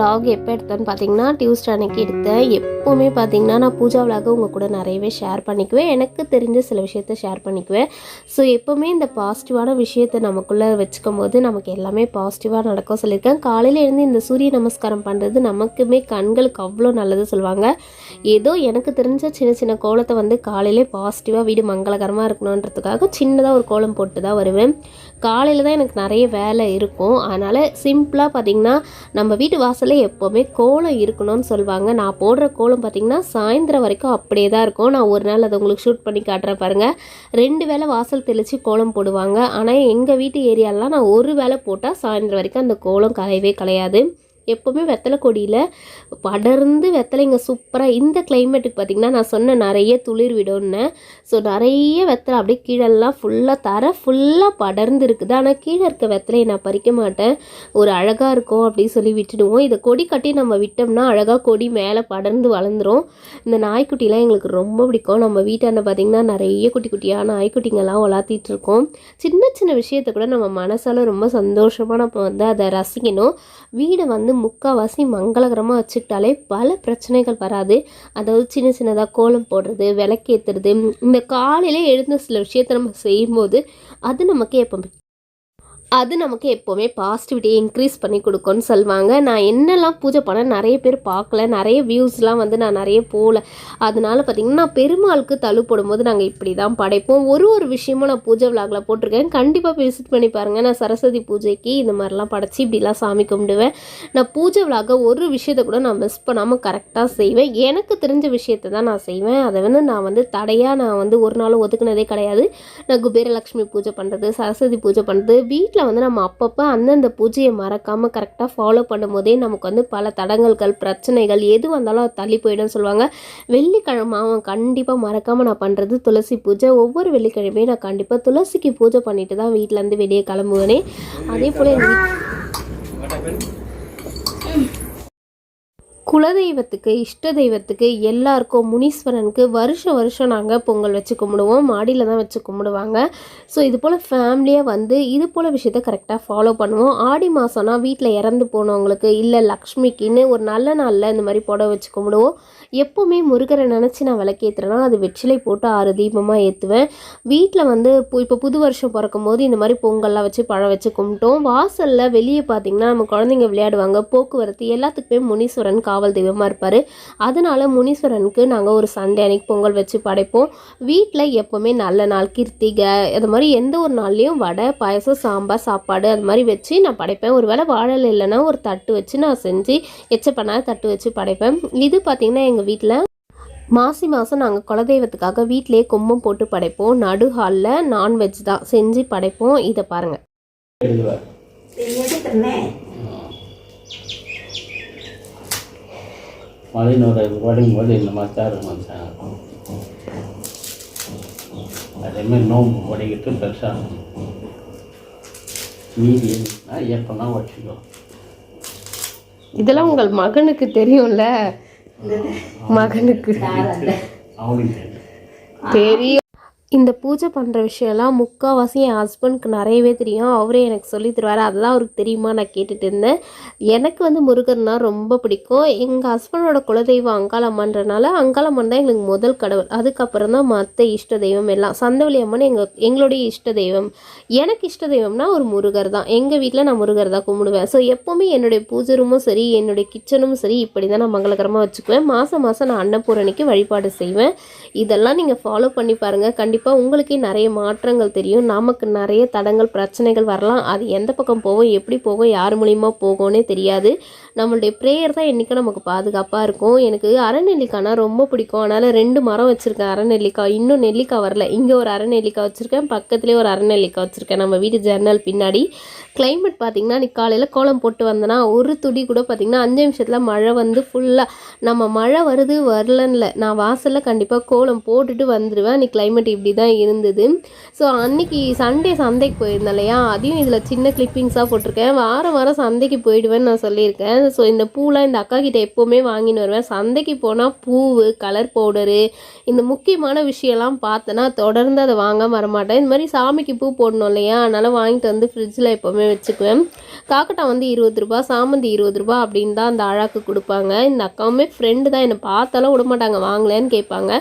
அனைவருக்கும் எப்போ எடுத்தேன்னு பார்த்தீங்கன்னா டியூஸ்டே அன்னைக்கு எடுத்தேன். எப்போவுமே பார்த்தீங்கன்னா நான் பூஜா vlog உங்கள் கூட நிறையவே ஷேர் பண்ணிக்குவேன். எனக்கு தெரிஞ்ச சில விஷயத்த ஷேர் பண்ணிக்குவேன். ஸோ எப்போவுமே இந்த பாசிட்டிவான விஷயத்தை நமக்குள்ளே வச்சுக்கும் போது நமக்கு எல்லாமே பாசிட்டிவாக நடக்கும் சொல்லியிருக்கேன். காலையில் எழுந்து இந்த சூரிய நமஸ்காரம் பண்ணுறது நமக்குமே கண்களுக்கு அவ்வளோ நல்லது சொல்லுவாங்க. ஏதோ எனக்கு தெரிஞ்ச சின்ன சின்ன கோலத்தை வந்து காலையிலே பாசிட்டிவாக வீடு மங்களகரமாக இருக்கணுன்றதுக்காக சின்னதாக ஒரு கோலம் போட்டு தான் வருவேன். காலையில் தான் எனக்கு நிறைய வேலை இருக்கும். அதனால் சிம்பிளாக பார்த்தீங்கன்னா நம்ம வீட்டு வாசலில் எப்போவுமே கோலம் இருக்கணும்னு சொல்லுவாங்க. நான் போடுற கோலம் கோலம் பார்த்தீங்கன்னா சாயந்தரம் வரைக்கும் அப்படியே தான் இருக்கும். நான் ஒரு நாள் அதை உங்களுக்கு ஷூட் பண்ணி காட்டுறேன் பாருங்கள் ரெண்டு வேளை வாசல் தெளித்து கோலம் போடுவாங்க. ஆனால் எங்கள் வீட்டு ஏரியாலலாம் நான் ஒரு வேளை போட்டால் சாயந்தரம் வரைக்கும் அந்த கோலம் கலையவே கலையாது. எப்போவுமே வெத்தலை கொடியில் படர்ந்து வெத்தலைங்க சூப்பராக இந்த கிளைமேட்டுக்கு பார்த்திங்கன்னா நான் சொன்ன நிறைய துளிர் விடும்னு ஸோ நிறைய வெத்தலை அப்படியே கீழெல்லாம் ஃபுல்லாக தர ஃபுல்லாக படர்ந்து இருக்குது. ஆனால் கீழே இருக்க வெத்தலையை நான் பறிக்க மாட்டேன். ஒரு அழகாக இருக்கும் அப்படின்னு சொல்லி விட்டுடுவோம். இதை கொடி கட்டி நம்ம விட்டோம்னா அழகாக கொடி மேலே படர்ந்து வளர்ந்துரும். இந்த நாய்க்குட்டிலாம் எங்களுக்கு ரொம்ப பிடிக்கும். நம்ம வீட்டாண்ட பார்த்திங்கன்னா நிறைய குட்டி குட்டியாக நாய்க்குட்டிங்கெல்லாம் வளர்த்திட்டு இருக்கோம். சின்ன சின்ன விஷயத்தை கூட நம்ம மனசால் ரொம்ப சந்தோஷமாக நம்ம வந்து அதை ரசிக்கணும். வீடை வந்து முக்கால்வாசி மங்களகரமாக வச்சுக்கிட்டாலே பல பிரச்சனைகள் வராது. அதாவது சின்ன சின்னதாக கோலம் போடுறது விளக்கேற்றுறது இந்த காலையில் எழுந்த சில விஷயத்தை நம்ம செய்யும்போது அது நமக்கு எப்போ அது நமக்கு எப்போவுமே பாசிட்டிவிட்டியை இன்க்ரீஸ் பண்ணி கொடுக்கும்னு சொல்லுவாங்க. நான் என்னெல்லாம் பூஜை பண்ண நிறைய பேர் பார்க்கல நிறைய வியூஸ்லாம் வந்து நான் நிறைய போகல அதனால பார்த்திங்கன்னா நான் பெருமாளுக்கு தள்ளு போடும்போது நாங்கள் இப்படி தான் படைப்போம். ஒரு ஒரு விஷயமும் நான் பூஜை விலாகில் போட்டிருக்கேன். கண்டிப்பாக விசிட் பண்ணி பாருங்கள் நான் சரஸ்வதி பூஜைக்கு இந்த மாதிரிலாம் படைச்சி இப்படிலாம் சாமி கும்பிடுவேன். நான் பூஜை விலாக ஒரு விஷயத்தை கூட நான் மிஸ் பண்ணாமல் கரெக்டாக செய்வேன். எனக்கு தெரிஞ்ச விஷயத்தை தான் நான் செய்வேன். அதை வந்து நான் வந்து தடையாக நான் வந்து ஒரு நாளும் ஒதுக்குனதே கிடையாது. நான் குபேரலக்ஷ்மி பூஜை பண்ணுறது சரஸ்வதி பூஜை பண்ணுறது வீட்டில் வந்து நம்ம அப்பப்போ அந்தந்த பூஜையை மறக்காமல் கரெக்டாக ஃபாலோ பண்ணும்போதே நமக்கு வந்து பல தடங்கல்கள் பிரச்சனைகள் எது வந்தாலும் அது தள்ளி போயிடும்னு சொல்லுவாங்க. வெள்ளிக்கிழமை அவன் கண்டிப்பாக மறக்காமல் நான் பண்ணுறது துளசி பூஜை. ஒவ்வொரு வெள்ளிக்கிழமையும் நான் கண்டிப்பாக துளசிக்கு பூஜை பண்ணிட்டு தான் வீட்டிலேருந்து வெளியே கிளம்புவேனே. அதே போல் எங்கள் குலதெய்வத்துக்கு இஷ்ட தெய்வத்துக்கு எல்லாருக்கும் முனீஸ்வரனுக்கு வருஷம் வருஷம் நாங்கள் பொங்கல் வச்சு கும்பிடுவோம். மாடியில் தான் வச்சு கும்பிடுவாங்க. ஸோ இது போல் ஃபேமிலியாக வந்து இது போல் விஷயத்த கரெக்டாக ஃபாலோ பண்ணுவோம். ஆடி மாதம்னா வீட்டில் இறந்து போனவங்களுக்கு இல்லை லக்ஷ்மிக்குன்னு ஒரு நல்ல நாளில் இந்த மாதிரி புடவை வச்சு கும்பிடுவோம். எப்போவுமே முருகரை நினச்சி நான் விளக்கேற்றுறேன்னா அது வெற்றிலை போட்டு ஆறு தீபமாக ஏற்றுவேன் வீட்டில் வந்து இப்போ புது வருஷம் பிறக்கும் போது இந்த மாதிரி பொங்கல்லாம் வச்சு பழம் வச்சு கும்பிட்டோம். வாசலில் வெளியே பார்த்தீங்கன்னா நம்ம குழந்தைங்க விளையாடுவாங்க. போக்குவரத்து எல்லாத்துக்குமே முனீஸ்வரன் காவல் தெய்வமாக இருப்பார். அதனால் முனீஸ்வரனுக்கு நாங்கள் ஒரு சண்டே அன்னைக்கு பொங்கல் வச்சு படைப்போம். வீட்டில் எப்போவுமே நல்ல நாள் கிருத்திகை அது மாதிரி எந்த ஒரு நாள்லேயும் வடை பாயசம் சாம்பார் சாப்பாடு அது மாதிரி வச்சு நான் படைப்பேன். ஒரு வேளை வாழலை இல்லைன்னா ஒரு தட்டு வச்சு நான் செஞ்சு எச்சப்பண்ணாத தட்டு வச்சு படைப்பேன். இது பார்த்திங்கன்னா எங்கள் வீட்டில் மாசி மாதம் நாங்கள் குலதெய்வத்துக்காக வீட்டிலேயே கும்பம் போட்டு படைப்போம். நடு ஹாலில் நான்வெஜ் தான். செஞ்சு படைப்போம். இதை பாருங்கள் மழையினோட வடுங்கும்போது இந்த மாதிரி தான் இருக்கும் மனுஷன் அதேமாதிரி நோம்பு வடிக்கிட்டு பெருசாக மீதி எப்போனா வச்சுக்கோ. இதெல்லாம் உங்கள் மகனுக்கு தெரியும்ல? மகனுக்கு. அவனுக்கு தெரியும். இந்த பூஜை பண்ணுற விஷயம்லாம் முக்கால்வாசி என் ஹஸ்பண்ட்க்கு நிறையவே தெரியும். அவரே எனக்கு சொல்லி தருவார். அதெல்லாம் அவருக்கு தெரியுமா? நான் கேட்டுட்டு இருந்தேன். எனக்கு வந்து முருகர்னா ரொம்ப பிடிக்கும். எங்கள் ஹஸ்பண்டோட குலதெய்வம் அங்காளம்மன்றனால அங்காளம்மன் தான் எங்களுக்கு முதல் கடவுள். அதுக்கப்புறம் தான் மற்ற இஷ்ட தெய்வம் எல்லாம். சந்தவெளி அம்மன் எங்கள் எங்களுடைய இஷ்ட தெய்வம். எனக்கு இஷ்ட தெய்வம்னா ஒரு முருகர் தான். எங்கள் வீட்டில் நான் முருகர் தான் கும்பிடுவேன். ஸோ எப்போவுமே என்னுடைய பூஜை ரூமும் சரி என்னுடைய கிச்சனும் சரி இப்படி தான் நான் மங்களகரமாக வச்சுக்குவேன். மாதம் மாதம் நான் அன்னபூரணிக்கு வழிபாடு செய்வேன். இதெல்லாம் நீங்கள் ஃபாலோ பண்ணி பாருங்கள் கண்டிப்பாக உங்களுக்கே நிறைய மாற்றங்கள் தெரியும். நமக்கு நிறைய தடங்கள் பிரச்சனைகள் வரலாம். அது எந்த பக்கம் போகும் எப்படி போகும் யார் மூலியமாக போகும்னே தெரியாது. நம்மளுடைய ப்ரேயர் தான் என்றைக்கும் நமக்கு பாதுகாப்பாக இருக்கும். எனக்கு அரைநெல்லிக்காய்னா ரொம்ப பிடிக்கும். அதனால் ரெண்டு மரம் வச்சுருக்கேன். அரைநெல்லிக்காய் இன்னும் நெல்லிக்காய் வரல. இங்கே ஒரு அரைநெல்லிக்காய் வச்சுருக்கேன். பக்கத்துலேயே ஒரு அரைநெல்லிக்காய் வச்சுருக்கேன். நம்ம வீட்டு ஜன்னல் பின்னாடி. கிளைமேட் பார்த்திங்கன்னா நீ காலையில் கோலம் போட்டு வந்தேன்னா ஒரு துடி கூட பார்த்திங்கன்னா அஞ்சு நிமிஷத்தில் மழை வந்து ஃபுல்லாக நம்ம மழை வருது வரலன்னு நான் வாசலில் கண்டிப்பாக கோலம் போட்டுட்டு வந்துடுவேன் நீ கிளைமேட் இப்படி அப்படி தான் இருந்தது. ஸோ அன்னைக்கு சண்டே சந்தைக்கு போயிருந்தேன் இல்லையா? அதையும் இதில் சின்ன கிளிப்பிங்ஸாக போட்டிருக்கேன். வாரம் வாரம் சந்தைக்கு போயிடுவேன்னு நான் சொல்லியிருக்கேன். ஸோ இந்த பூலாம் இந்த அக்கா கிட்டே எப்போவுமே வாங்கின்னு வருவேன். சந்தைக்கு போனால் பூவு கலர் பவுடரு இந்த முக்கியமான விஷயம்லாம் பார்த்தேன்னா தொடர்ந்து அதை வாங்காம வரமாட்டேன். இந்த மாதிரி சாமிக்கு பூ போடணும் இல்லையா? அதனால் வாங்கிட்டு வந்து ஃப்ரிட்ஜில் எப்போவுமே வச்சுக்குவேன். காக்கட்டா வந்து இருபது ரூபா சாமந்தி இருபது ரூபா அப்படின்னு தான் அந்த அழாக்கு கொடுப்பாங்க. இந்த அக்காவுமே ஃப்ரெண்டு தான். என்னை பார்த்தாலும் விட மாட்டாங்க வாங்கலைன்னு கேட்பாங்க.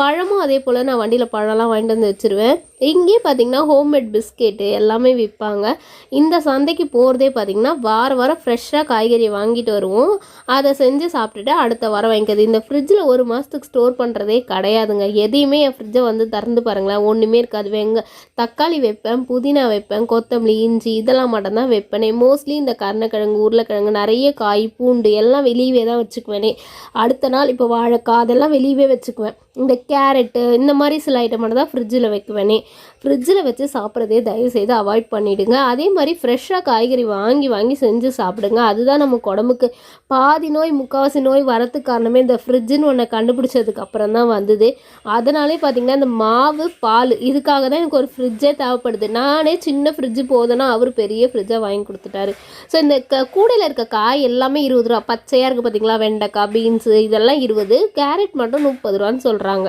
பழமும் அதே போல் நான் வண்டியில் பழம்லாம் வாங்கிட்டு வந்து வச்சுருவேன். இங்கேயே பார்த்தீங்கன்னா ஹோம்மேட் பிஸ்கெட்டு எல்லாமே விற்பாங்க. இந்த சந்தைக்கு போகிறதே பார்த்தீங்கன்னா வார வாரம் ஃப்ரெஷ்ஷாக காய்கறி வாங்கிட்டு வருவோம். அதை செஞ்சு சாப்பிட்டுட்டு அடுத்த வாரம் வாங்கிக்கிறது. இந்த ஃப்ரிட்ஜில் ஒரு மாதத்துக்கு ஸ்டோர் பண்ணுறதே கிடையாதுங்க. எதையுமே என் ஃப்ரிட்ஜை வந்து திறந்து பாருங்களேன். ஒன்றுமே இருக்காது. வெங்க தக்காளி வைப்பேன் புதினா வைப்பேன் கொத்தமல்லி இஞ்சி இதெல்லாம் மட்டும்தான் வைப்பேனே. மோஸ்ட்லி இந்த கருணக்கிழங்கு உருளைக்கிழங்கு நிறைய காய் பூண்டு எல்லாம் வெளியவே தான் வச்சுக்குவேனே. அடுத்த நாள் இப்போ வாழைக்காய் அதெல்லாம் வெளியவே வச்சுக்குவேன். இந்த கேரட்டு இந்த மாதிரி சில ஐட்டம் மட்டும் தான் ஃப்ரிட்ஜில் வைக்குவேனே. ஃப்ரிட்ஜில் வச்சு சாப்பிட்றதே தயவு செய்து அவாய்ட் பண்ணிவிடுங்க அதே மாதிரி ஃப்ரெஷ்ஷாக காய்கறி வாங்கி வாங்கி செஞ்சு சாப்பிடுங்க. அதுதான் நமக்கு உடம்புக்கு பாதி நோய் முக்கால்வாசி நோய் வரத்துக்கு காரணமே இந்த ஃப்ரிட்ஜுன்னு ஒன்று கண்டுபிடிச்சதுக்கு அப்புறம் தான் வந்தது. அதனாலே பார்த்திங்கன்னா இந்த மாவு பால் இதுக்காக தான் எனக்கு ஒரு ஃப்ரிட்ஜே தேவைப்படுது. நானே சின்ன ஃப்ரிட்ஜு போதுன்னா அவர் பெரிய ஃப்ரிட்ஜாக வாங்கி கொடுத்துட்டாரு. ஸோ இந்த க கூடையில் இருக்க காய் எல்லாமே இருபது ரூபா. பச்சையாக இருக்குது பார்த்தீங்களா வெண்டைக்காய் பீன்ஸு இதெல்லாம் இருபது. கேரட் மட்டும் முப்பது ரூபான்னு சொல்கிறாங்க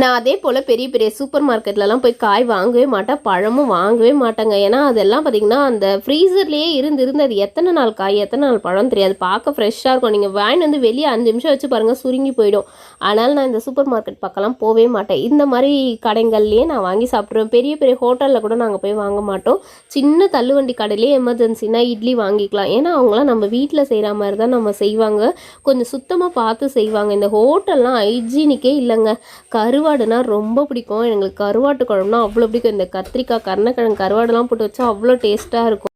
நான் அதே போல் பெரிய பெரிய சூப்பர் மார்க்கெட்லலாம் போய் காய் வாங்கவே மாட்டேன் பழமும் வாங்கவே மாட்டேங்க. ஏன்னா அதெல்லாம் பார்த்திங்கன்னா அந்த ஃப்ரீசர்லேயே இருந்து இருந்து அது எத்தனை நாள் காய் எத்தனை நாள் பழம் தெரியாது. பார்க்க ஃப்ரெஷ்ஷாக இருக்கும். நீங்கள் வாங்கி வந்து வெளியே அஞ்சு நிமிஷம் வச்சு பாருங்கள் சுருங்கி போயிடும். அதனால் நான் இந்த சூப்பர் மார்க்கெட் பக்கம்லாம் போகவே மாட்டேன். இந்த மாதிரி கடைகள்லேயே நான் வாங்கி சாப்பிட்ருவேன் பெரிய பெரிய ஹோட்டலில் கூட நாங்கள் போய் வாங்க மாட்டோம். சின்ன தள்ளுவண்டி கடையிலே எமர்ஜென்சினா இட்லி வாங்கிக்கலாம். ஏன்னா அவங்களாம் நம்ம வீட்டில் செய்கிற மாதிரி தான் நம்ம செய்வாங்க. கொஞ்சம் சுத்தமாக பார்த்து செய்வாங்க. இந்த ஹோட்டல்லாம் ஹைஜீனிக்கே இல்லைங்க. கருவாடுனா ரொம்ப பிடிக்கும். எங்களுக்கு கருவாட்டு குழம்புனா அவ்வளோ பிடிக்கும். இந்த கத்திரிக்காய் கருணக்கிழங்கு கருவாடுலாம் போட்டு வச்சா அவ்வளோ டேஸ்ட்டாக இருக்கும்.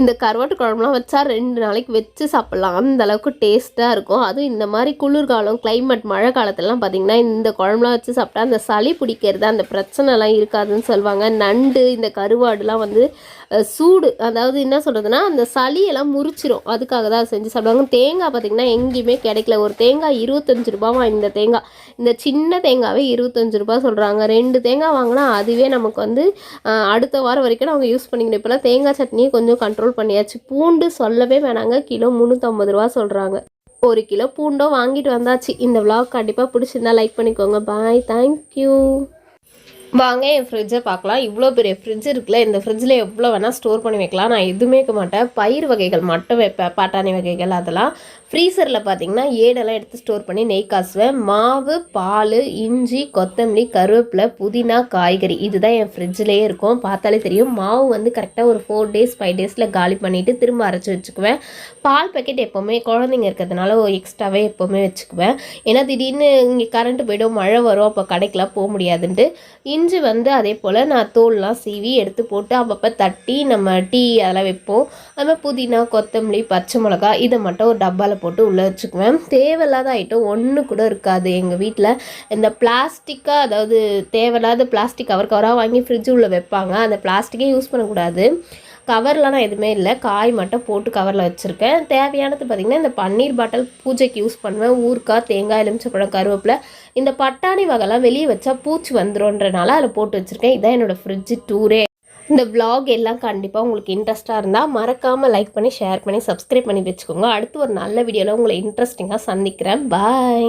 இந்த கருவாட்டு குழம்புலாம் வச்சா ரெண்டு நாளைக்கு வச்சு சாப்பிட்லாம். அந்த அளவுக்கு டேஸ்ட்டாக இருக்கும். அதுவும் இந்த மாதிரி குளிர்காலம் கிளைமேட் மழை காலத்துலலாம் பார்த்திங்கன்னா இந்த குழம்புலாம் வச்சு சாப்பிட்டா அந்த சளி பிடிக்கிறது அந்த பிரச்சனைலாம் இருக்காதுன்னு சொல்லுவாங்க. நண்டு இந்த கருவாடுலாம் வந்து சூடு அதாவது என்ன சொல்கிறதுனா அந்த சளியெல்லாம் முறிச்சிரும். அதுக்காக தான் செஞ்சு சாப்பிடுவாங்க. தேங்காய் பார்த்திங்கன்னா எங்கேயுமே கிடைக்கல. ஒரு தேங்காய் இருபத்தஞ்சு ரூபாவா இந்த தேங்காய். இந்த சின்ன தேங்காவே இருபத்தஞ்சு ரூபா சொல்கிறாங்க ரெண்டு தேங்காய் வாங்கினா அதுவே நமக்கு வந்து அடுத்த வாரம் வரைக்கும் அவங்க யூஸ் பண்ணிக்கணும். இப்போலாம் தேங்காய் சட்னியை கொஞ்சம் கண்ட்ரோல் பண்ணியாச்சு. பூண்டு சொல்லவே வேணாங்க. கிலோ முந்நூற்றம்பது ரூபா சொல்கிறாங்க ஒரு கிலோ பூண்டோ வாங்கிட்டு வந்தாச்சு. இந்த விளாக் கண்டிப்பாக பிடிச்சிருந்தா லைக் பண்ணிக்கோங்க. பாய் தேங்க்யூ வாங்க என் ஃப்ரிட்ஜை பார்க்கலாம். இவ்வளோ பெரிய ஃப்ரிட்ஜ் இருக்குல்ல இந்த ஃப்ரிட்ஜில் எவ்வளோ வேணால் ஸ்டோர் பண்ணி வைக்கலாம். நான் எதுவுமே வைக்க மாட்டேன். பயிர் வகைகள் மட்டும் வைப்பேன் பாட்டாணி வகைகள் அதெல்லாம் ஃப்ரீசரில் பார்த்தீங்கன்னா ஏடெல்லாம் எடுத்து ஸ்டோர் பண்ணி நெய் காசுவேன் மாவு பால் இஞ்சி கொத்தமல்லி கருவேப்பிலை புதினா காய்கறி. இதுதான் என் ஃப்ரிட்ஜ்லேயே இருக்கும். பார்த்தாலே தெரியும். மாவு வந்து கரெக்டாக ஒரு ஃபோர் டேஸ் ஃபைவ் டேஸில் காலி பண்ணிவிட்டு திரும்ப அரைச்சி வச்சுக்குவேன். பால் பேக்கெட் எப்போவுமே குழந்தைங்க இருக்கிறதுனால எக்ஸ்ட்ராவே எப்போவுமே வச்சுக்குவேன். ஏன்னா திடீர்னு இங்கே கரண்ட் போய்டும் மழை வரும் அப்போ கடைக்கெலாம் போக முடியாதுன்ட்டு. இஞ்சி வந்து அதே போல் நான் தோல்லாம் சீவி எடுத்து போட்டு அப்பப்போ தட்டி நம்ம டீ அதெல்லாம் வைப்போம். அதுமாதிரி புதினா கொத்தமல்லி பச்சை மிளகா இதை மட்டும் ஒரு டப்பாவில் போட்டு உள்ளே வச்சுக்குவேன். தேவையில்லாத ஐட்டம் ஒன்று கூட இருக்காது. எங்கள் வீட்டில் இந்த பிளாஸ்டிக்காக அதாவது தேவையில்லாத பிளாஸ்டிக் கவர் கவராக வாங்கி ஃப்ரிட்ஜ் உள்ளே வைப்பாங்க. அந்த பிளாஸ்டிக்கே யூஸ் பண்ணக்கூடாது. கவர்லாம் நான் எதுவுமே இல்லை. காய் மட்டும் போட்டு கவரில் வச்சுருக்கேன். தேவையானது பார்த்திங்கன்னா இந்த பன்னீர் பாட்டில் பூஜைக்கு யூஸ் பண்ணுவேன். ஊறுக்காய் தேங்காய் எலுமிச்சப்பழம் கருவேப்பிலை. இந்த பட்டாணி வகைலாம் வெளியே வச்சா பூச்சி வந்துடும்ன்றனால அதில் போட்டு வச்சுருக்கேன். இதான் என்னோடய ஃப்ரிட்ஜு டூரே இந்த விலாக் எல்லாம் கண்டிப்பாக உங்களுக்கு இன்ட்ரெஸ்ட்டாக இருந்தால் மறக்காமல் லைக் பண்ணி ஷேர் பண்ணி சப்ஸ்கிரைப் பண்ணி வச்சுக்கோங்க. அடுத்து ஒரு நல்ல வீடியோவில் உங்களை இன்ட்ரெஸ்டிங்காக சந்திக்கிறேன். பாய்